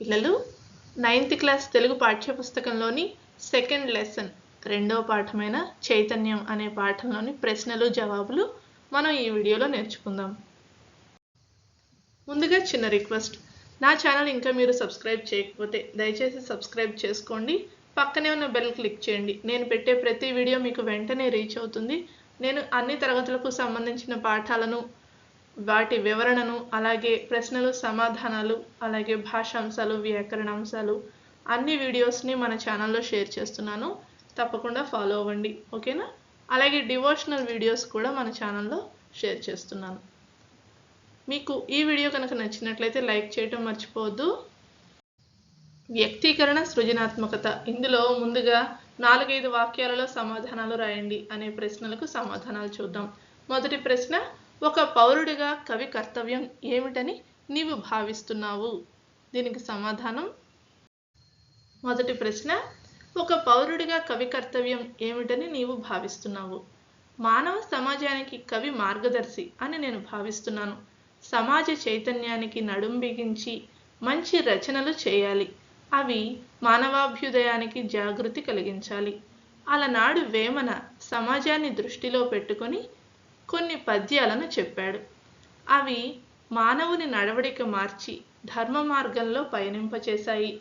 పిల్లలు ninth class Telugu పాఠ్యపుస్తకంలోని second lesson రెండవ పాఠమైన చైతన్యం అనే పాఠంలోని ప్రశ్నలు జవాబులు మనం ఈ వీడియోలో నేర్చుకుందాం. ముందుగా చిన్న రిక్వెస్ట్ నా ఛానల్ ఇంకా మీరు సబ్స్క్రైబ్ చేయకపోతే దయచేసి సబ్స్క్రైబ్ చేసుకోండి. పక్కనే ఉన్న బెల్ క్లిక్ చేయండి. నేను పెట్టే ప్రతి వీడియో మీకు వెంటనే రీచ్ అవుతుంది. నేను అన్ని తరగతులకు సంబంధించిన పాఠాలను వాటి వివరణను అలాగే ప్రశ్నలు సమాధానాలు అలాగే భాషాంశాలు వ్యాకరణాంశాలు అన్ని వీడియోస్ని మన ఛానల్లో షేర్ చేస్తున్నాను. తప్పకుండా ఫాలో అవ్వండి ఓకేనా? అలాగే డివోషనల్ వీడియోస్ కూడా మన ఛానల్లో షేర్ చేస్తున్నాను. మీకు ఈ వీడియో కనుక నచ్చినట్లయితే లైక్ చేయటం మర్చిపోవద్దు. వ్యక్తీకరణ సృజనాత్మకత. ఇందులో ముందుగా నాలుగైదు వాక్యాలలో సమాధానాలు రాయండి అనే ప్రశ్నలకు సమాధానాలు చూద్దాం. మొదటి ప్రశ్న ఒక పౌరుడిగా కవి కర్తవ్యం ఏమిటని నీవు భావిస్తున్నావు? దీనికి సమాధానం? మొదటి ప్రశ్న ఒక పౌరుడిగా కవి కర్తవ్యం ఏమిటని నీవు భావిస్తున్నావు? మానవ సమాజానికి కవి మార్గదర్శి అని నేను భావిస్తున్నాను. సమాజ చైతన్యానికి నడుం బిగించి మంచి రచనలు చేయాలి. అవి మానవాభ్యుదయానికి జాగృతి కలిగించాలి. అలనాడు వేమన సమాజాన్ని దృష్టిలో పెట్టుకొని కొన్ని పద్యాలను చెప్పాడు. అవి మానవుని నడవడిక మార్చి ధర్మ మార్గంలో పయనింపచేశాయి.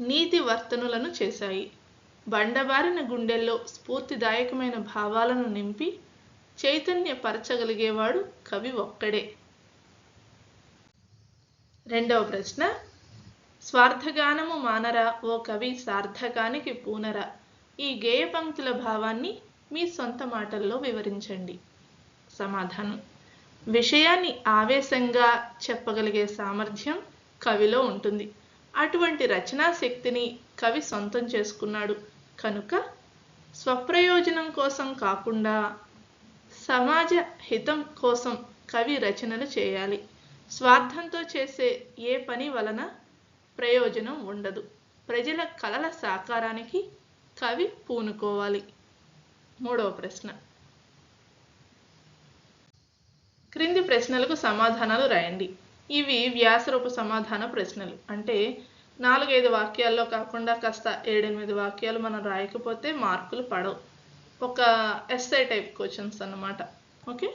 నీతి వర్తనులను చేశాయి. బండబారిన గుండెల్లో స్ఫూర్తిదాయకమైన భావాలను నింపి చైతన్యపరచగలిగేవాడు కవి ఒక్కడే. రెండవ ప్రశ్న స్వార్థగానము మానరా ఓ కవి సార్థకానికి పూనరా? ఈ గేయ పంక్తుల భావాన్ని మీ సొంత మాటల్లో వివరించండి. సమాధానం. విషయాన్ని ఆవేశంగా చెప్పగలిగే సామర్థ్యం కవిలో ఉంటుంది. అటువంటి రచనా శక్తిని కవి సొంతం చేసుకున్నాడు. కనుక స్వప్రయోజనం కోసం కాకుండా సమాజ హితం కోసం కవి రచనలు చేయాలి. స్వార్థంతో చేసే ఏ పని వలన ప్రయోజనం ఉండదు. ప్రజల కలల సాకారానికి కవి పూనుకోవాలి. మూడవ ప్రశ్న. క్రింది ప్రశ్నలకు సమాధానాలు రాయండి. ఇవి వ్యాసరూప సమాధాన ప్రశ్నలు. అంటే నాలుగైదు వాక్యాల్లో కాకుండా కాస్త ఏడెనిమిది వాక్యాలు మనం రాయకపోతే మార్కులు పడవు. ఒక ఎస్ఐ టైప్ క్వశ్చన్స్ అన్నమాట. ఓకే?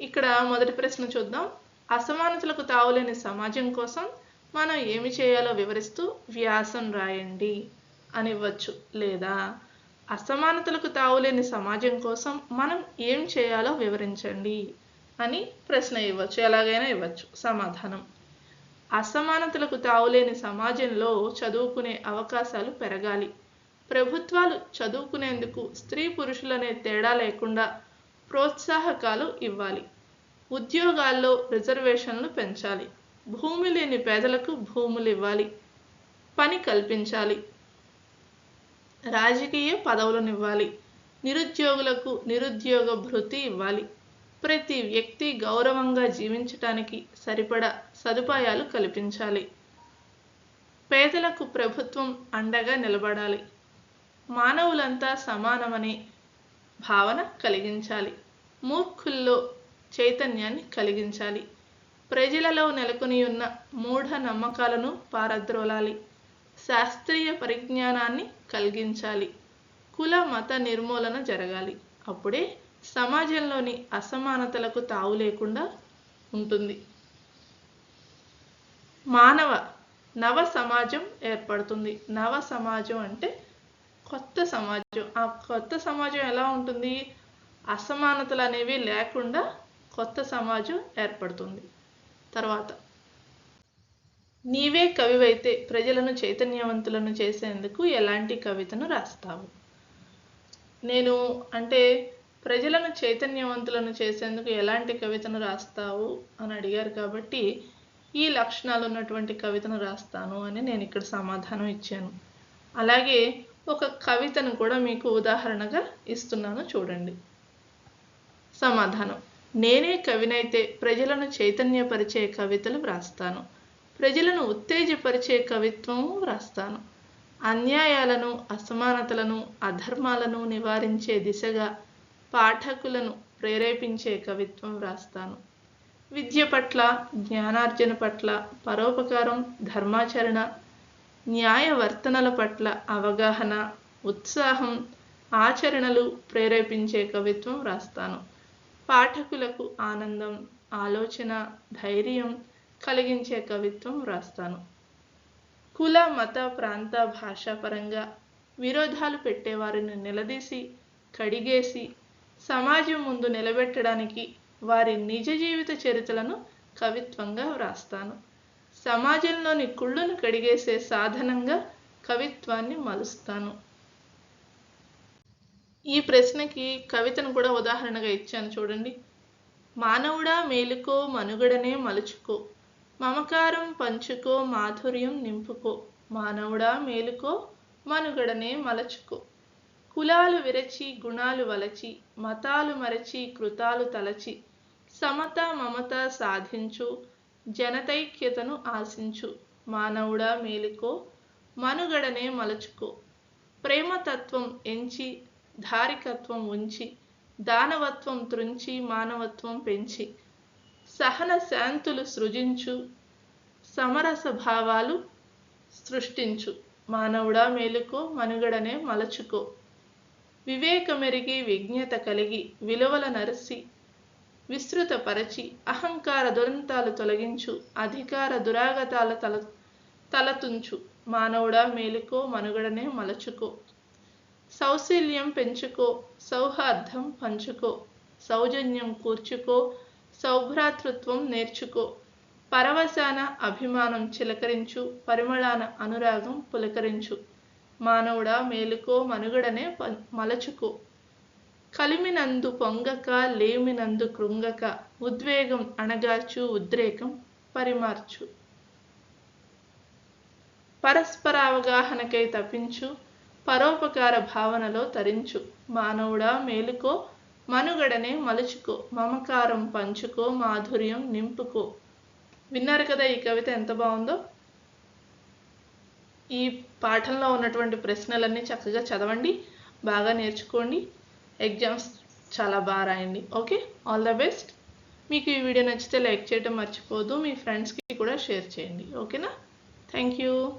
ఇక్కడ మొదటి ప్రశ్న చూద్దాం. అసమానతలకు తావులేని సమాజం కోసం మనం ఏమి చేయాలో వివరిస్తూ వ్యాసం రాయండి. అని ఇవ్వచ్చు లేదా అసమానతలకు తావులేని సమాజం కోసం మనం ఏం చేయాలో వివరించండి అని ప్రశ్న ఇవ్వచ్చు. ఎలాగైనా ఇవ్వచ్చు. సమాధానం. అసమానతలకు తావులేని సమాజంలో చదువుకునే అవకాశాలు పెరగాలి. ప్రభుత్వాలు చదువుకునేందుకు స్త్రీ పురుషులనే తేడా లేకుండా ప్రోత్సాహకాలు ఇవ్వాలి. ఉద్యోగాల్లో రిజర్వేషన్లు పెంచాలి. భూమి లేని పేదలకు భూములు ఇవ్వాలి. పని కల్పించాలి. రాజకీయ పదవులనివ్వాలి. నిరుద్యోగులకు నిరుద్యోగ భృతి ఇవ్వాలి. ప్రతి వ్యక్తి గౌరవంగా జీవించటానికి సరిపడా సదుపాయాలు కల్పించాలి. పేదలకు ప్రభుత్వం అండగా నిలబడాలి. మానవులంతా సమానమనే భావన కలిగించాలి. మూర్ఖుల్లో చైతన్యాన్ని కలిగించాలి. ప్రజలలో నెలకొని ఉన్న మూఢ నమ్మకాలను పారద్రోలాలి. శాస్త్రీయ పరిజ్ఞానాన్ని కలిగించాలి. కుల మత నిర్మూలన జరగాలి. అప్పుడే సమాజంలోని అసమానతలకు తావు లేకుండా ఉంటుంది. మానవ నవ సమాజం ఏర్పడుతుంది. నవ సమాజం అంటే కొత్త సమాజం. ఆ కొత్త సమాజం ఎలా ఉంటుంది? అసమానతలు అనేవి లేకుండా కొత్త సమాజం ఏర్పడుతుంది. తర్వాత నీవే కవివైతే ప్రజలను చైతన్యవంతులను చేసేందుకు ఎలాంటి కవితను రాస్తావు? నేను అంటే ప్రజలను చైతన్యవంతులను చేసేందుకు ఎలాంటి కవితను రాస్తావు అని అడిగారు కాబట్టి ఈ లక్షణాలు ఉన్నటువంటి కవితను రాస్తాను అని నేను ఇక్కడ సమాధానం ఇచ్చాను. అలాగే ఒక కవితను కూడా మీకు ఉదాహరణగా ఇస్తున్నాను చూడండి. సమాధానం. నేనే కవినైతే ప్రజలను చైతన్యపరిచే కవితలు వ్రాస్తాను. ప్రజలను ఉత్తేజపరిచే కవిత్వము వ్రాస్తాను. అన్యాయాలను అసమానతలను అధర్మాలను నివారించే దిశగా పాఠకులను ప్రేరేపించే కవిత్వం వ్రాస్తాను. విద్య పట్ల జ్ఞానార్జన పట్ల పరోపకారం ధర్మాచరణ న్యాయవర్తనల పట్ల అవగాహన ఉత్సాహం ఆచరణలు ప్రేరేపించే కవిత్వం వ్రాస్తాను. పాఠకులకు ఆనందం ఆలోచన ధైర్యం కలిగించే కవిత్వం వ్రాస్తాను. కుల మత ప్రాంత భాషాపరంగా విరోధాలు పెట్టేవారిని నిలదీసి కడిగేసి సమాజం ముందు నిలబెట్టడానికి వారి నిజ జీవిత చరిత్రలను కవిత్వంగా వ్రాస్తాను. సమాజంలోని కుళ్ళును కడిగేసే సాధనంగా కవిత్వాన్ని మలుస్తాను. ఈ ప్రశ్నకి కవితను కూడా ఉదాహరణగా ఇచ్చాను చూడండి. మానవుడా మేలుకో మనుగడనే మలుచుకో. మమకారం పంచుకో మాధుర్యం నింపుకో మానవుడా మేలుకో మనుగడనే మలచుకో. కులాలు విరచి గుణాలు వలచి మతాలు మరచి కృతాలు తలచి సమత మమత సాధించు జనతైక్యతను ఆశించు మానవుడా మేలుకో మనుగడనే మలచుకో. ప్రేమతత్వం ఎంచి ధారికత్వం ఉంచి దానవత్వం త్రుంచి మానవత్వం పెంచి సహన శాంతులు సృజించు సమరస భావాలు సృష్టించు. మానవుడా మేలుకో మనుగడనే మలచుకో. వివేకమెరిగి విజ్ఞత కలిగి విలువల నరసి విస్తృతపరచి అహంకార దురంతాలు తొలగించు అధికార దురాగతాల తల తలతుంచు. మానవుడా మేలుకో మనుగడనే మలచుకో. సౌశీల్యం పెంచుకో సౌహార్దం పంచుకో. సౌజన్యం కూర్చుకో సౌభ్రాతృత్వం నేర్చుకో. పరవశాన అభిమానం చిలకరించు పరిమళాన అనురాగం పులకరించు. మానవుడా మేలుకో మనుగడనే మలచుకో. కలిమినందు పొంగక లేమినందు కృంగక ఉద్వేగం అణగార్చు ఉద్రేకం పరిమార్చు. పరస్పర అవగాహనకై తపించు పరోపకార భావనలో తరించు. మానవుడా మేలుకో మనుగడనే మలుచుకో మమకారం పంచుకో మాధుర్యం నింపుకో. విన్నారు కదా ఈ కవిత ఎంత బాగుందో? ఈ పాఠంలో ఉన్నటువంటి ప్రశ్నలన్నీ చక్కగా చదవండి బాగా నేర్చుకోండి. ఎగ్జామ్స్ చాలా బాగా రాయండి. ఓకే? All the best. మీకు ఈ వీడియో నచ్చితే లైక్ చేయడం మర్చిపోదు. మీ ఫ్రెండ్స్కి కూడా షేర్ చేయండి. ఓకేనా? Thank you.